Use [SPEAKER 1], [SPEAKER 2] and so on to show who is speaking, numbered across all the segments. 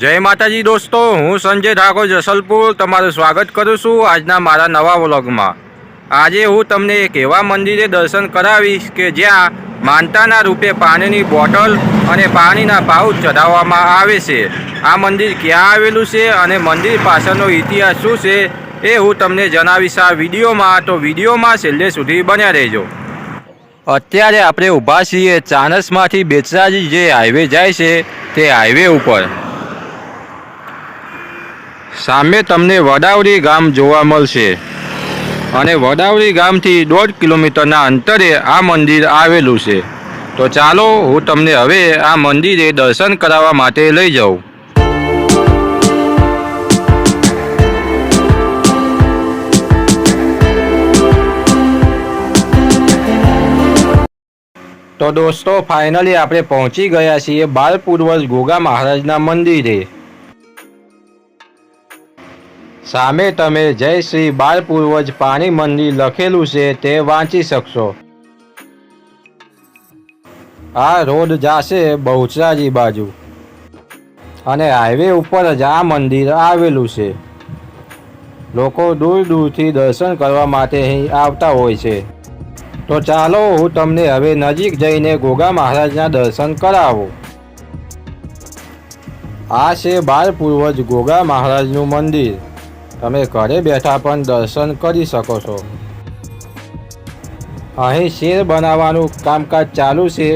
[SPEAKER 1] જય માતાજી દોસ્તો, હું સંજય ઠાકોર જસલપુર તમારું સ્વાગત કરું છું આજના મારા નવા વ્લોગમાં. આજે હું તમને એક એવા મંદિરે દર્શન કરાવીશ કે જ્યાં માનતાના રૂપે પાણીની બોટલ અને પાણીના પાઉચ ચઢાવવામાં આવે છે. આ મંદિર ક્યાં આવેલું છે અને મંદિર પાછળનો ઇતિહાસ શું છે એ હું તમને જણાવીશ આ વિડીયોમાં. તો વિડીયોમાં છેલ્લે સુધી બન્યા રહેજો. અત્યારે આપણે ઊભા છીએ ચાણસમાંથી બેચરાજી જે હાઈવે જાય છે તે હાઈવે ઉપર. સામે તમને વડાવરી ગામ જોવા મળશે. અને વડાવરી ગામથી દોઢ કિલોમીટરના અંતરે આ મંદિર આવેલું છે. તો ચાલો હું તમને હવે આ મંદિરે દર્શન કરાવવા માટે લઈ જાઉં. તો દોસ્તો ફાઇનલી આપણે પહોંચી ગયા છીએ બાલપૂર્વજ ગોગા મહારાજના મંદિરે. સામે તમે જય શ્રી બાળ પૂર્વજ પાણી મંદિર લખેલું છે તે વાંચી શકશો. આ રોડ જાશે બહુચરાજી બાજુ અને હાઈવે ઉપર જ આ મંદિર આવેલું છે. લોકો દૂર દૂરથી દર્શન કરવા માટે અહીં આવતા હોય છે. તો ચાલો હું તમને હવે નજીક જઈને ગોગા મહારાજના દર્શન કરાવું. આ છે બાળ પૂર્વજ ગોગા મહારાજનું મંદિર. તમે ઘરે બેઠા પણ દર્શન કરી શકો છો. અહીં શેર બનાવવાનું કામકાજ ચાલુ છે.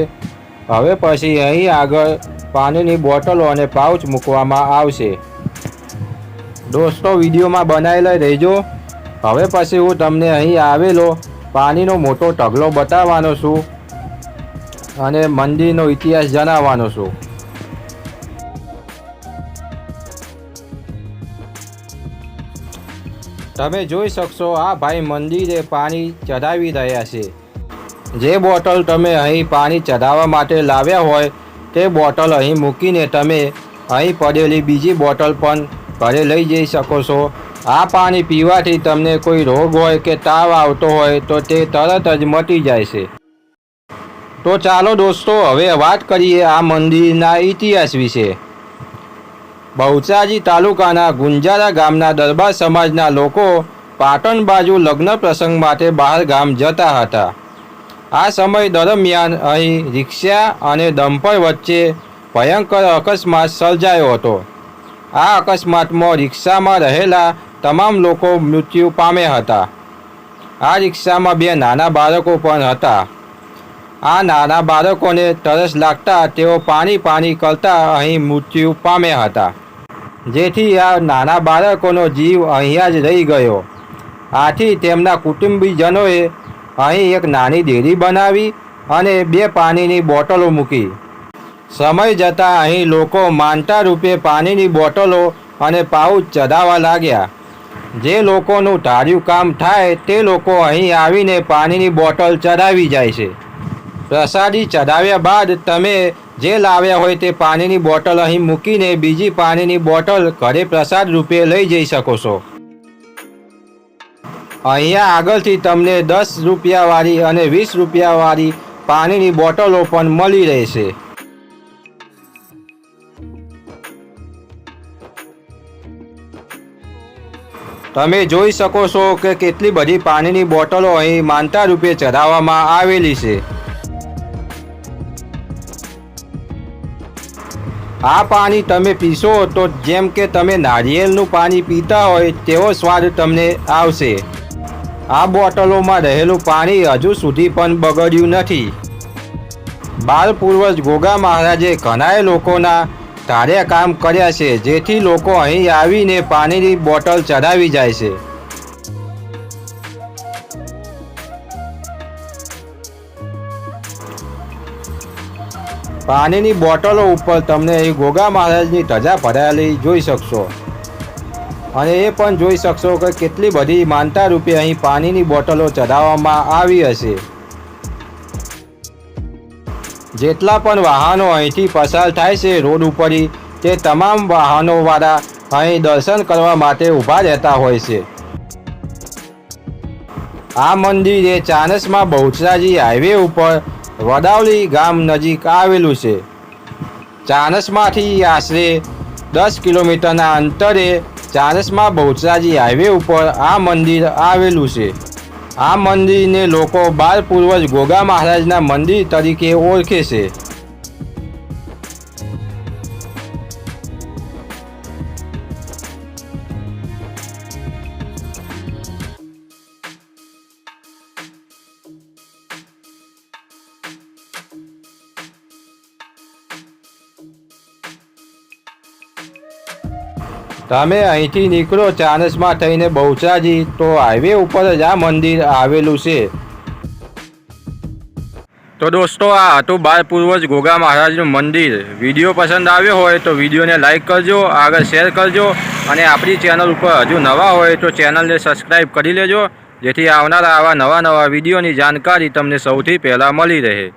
[SPEAKER 1] હવે પછી અહીં આગળ પાણીની બોટલો અને પાઉચ મૂકવામાં આવશે. દોસ્તો, વિડીયોમાં બનાવેલા રહેજો. હવે પછી હું તમને અહીં આવેલો પાણીનો મોટો ઢગલો બતાવવાનો છું અને મંદિરનો ઇતિહાસ જણાવવાનો છું. તમે જોઈ શકશો, આ ભાઈ મંદિરે પાણી ચઢાવી રહ્યા છે. જે બોટલ તમે અહીં પાણી ચઢાવવા માટે લાવ્યા હોય, તે બોટલ અહીં મૂકીને તમે અહીં પડેલી બીજી બોટલ પણ ઘરે લઈ જઈ શકો છો. આ પાણી પીવાથી તમને કોઈ રોગ હોય કે તાવ આવતો હોય, તો તે તરત જ મટી જાય છે. તો ચાલો દોસ્તો, હવે વાત કરીએ આ મંદિરના ઇતિહાસ વિશે. બહુચાજી તાલુકાના ગુંજારા ગામના દરબાર સમાજના લોકો પાટણ બાજુ લગ્ન પ્રસંગ માટે બહાર ગામ જતા હતા. આ સમય દરમિયાન અહીં રિક્ષા અને ડમ્પર વચ્ચે ભયંકર અકસ્માત સર્જાયો હતો. આ અકસ્માતમાં રિક્ષામાં રહેલા તમામ લોકો મૃત્યુ પામ્યા હતા. આ રિક્ષામાં બે નાના બાળકો પણ હતા. આ નાના બાળકોને તરસ લાગતા તેઓ પાણી પાણી કરતા અહીં મૃત્યુ પામ્યા હતા. જેથી આ નાના બાળકોનો જીવ અહીંયા જ રહી ગયો. આથી તેમના કુટુંબીજનોએ અહીં એક નાની ડેરી બનાવી અને બે પાણીની બોટલો મૂકી. સમય જતાં અહીં લોકો માનતા રૂપે પાણીની બોટલો અને પાઉચ ચઢાવવા લાગ્યા. જે લોકોનું ધાર્યું કામ થાય તે લોકો અહીં આવીને પાણીની બોટલ ચઢાવી જાય છે. પ્રસાદી ચઢાવ્યા બાદ તમે જે લાવ્યા હોય તે પાણીની બોટલ અહીં મૂકીને બીજી પાણીની બોટલ ઘરે પ્રસાદ રૂપે લઈ જઈ શકો છો. અહીંયા આગળથી તમને દસ રૂપિયાવાળી અને વીસ રૂપિયાવાળી પાણીની બોટલો પણ મળી રહેશે. તમે જોઈ શકો છો કે કેટલી બધી પાણીની બોટલો અહીં માનતા રૂપે ચઢાવવામાં આવેલી છે. આ પાણી તમે પીશો તો જેમ કે તમે નારિયેળનું પાણી પીતા હોય તેવો સ્વાદ તમને આવશે. આ બોટલોમાં રહેલું પાણી હજુ સુધી પણ બગડ્યું નથી. બાળ પૂર્વજ ગોગા મહારાજે ઘણાય લોકોના ધાર્યા કામ કર્યા છે, જેથી લોકો અહીં આવીને પાણીની બોટલ ચઢાવી જાય છે. પાણીની બોટલો ઉપર તમને અહીં ગોગા મહારાજની ધજા ભરાયેલી જોઈ શકશો. અને એ પણ જોઈ શકશો કે કેટલી બધી માનતા રૂપે અહીં પાણીની બોટલો ચઢાવવામાં આવી હશે. જેટલા પણ વાહનો અહીંથી પસાર થાય છે રોડ ઉપર તે તમામ વાહનોવાળા અહીં દર્શન કરવા માટે ઊભા રહેતા હોય છે. આ મંદિર એ ચાણસમાં બહુચરાજી હાઈવે ઉપર વડાવલી ગામ નજીક આવેલું છે. ચાણસમાંથી આશરે દસ કિલોમીટરના અંતરે ચાણસમાં બહુચરાજી હાઈવે ઉપર આ મંદિર આવેલું છે. આ મંદિરને લોકો બાળપૂર્વજ ગોગા મહારાજના મંદિર તરીકે ઓળખે છે. તમે અહીંથી નીકળો, ચાણસમાં થઈને બહુચરાજી તો હાઈવે ઉપર જ આ મંદિર આવેલું છે. તો દોસ્તો, આ હતું બાળપૂર્વજ ગોગા મહારાજનું મંદિર. વીડિયો પસંદ આવ્યો હોય તો વિડીયોને લાઈક કરજો, આગળ શેર કરજો, અને આપણી ચેનલ ઉપર હજુ નવા હોય તો ચેનલને સબસ્ક્રાઈબ કરી લેજો, જેથી આવનારા આવા નવા નવા વિડીયોની જાણકારી તમને સૌથી પહેલાં મળી રહે.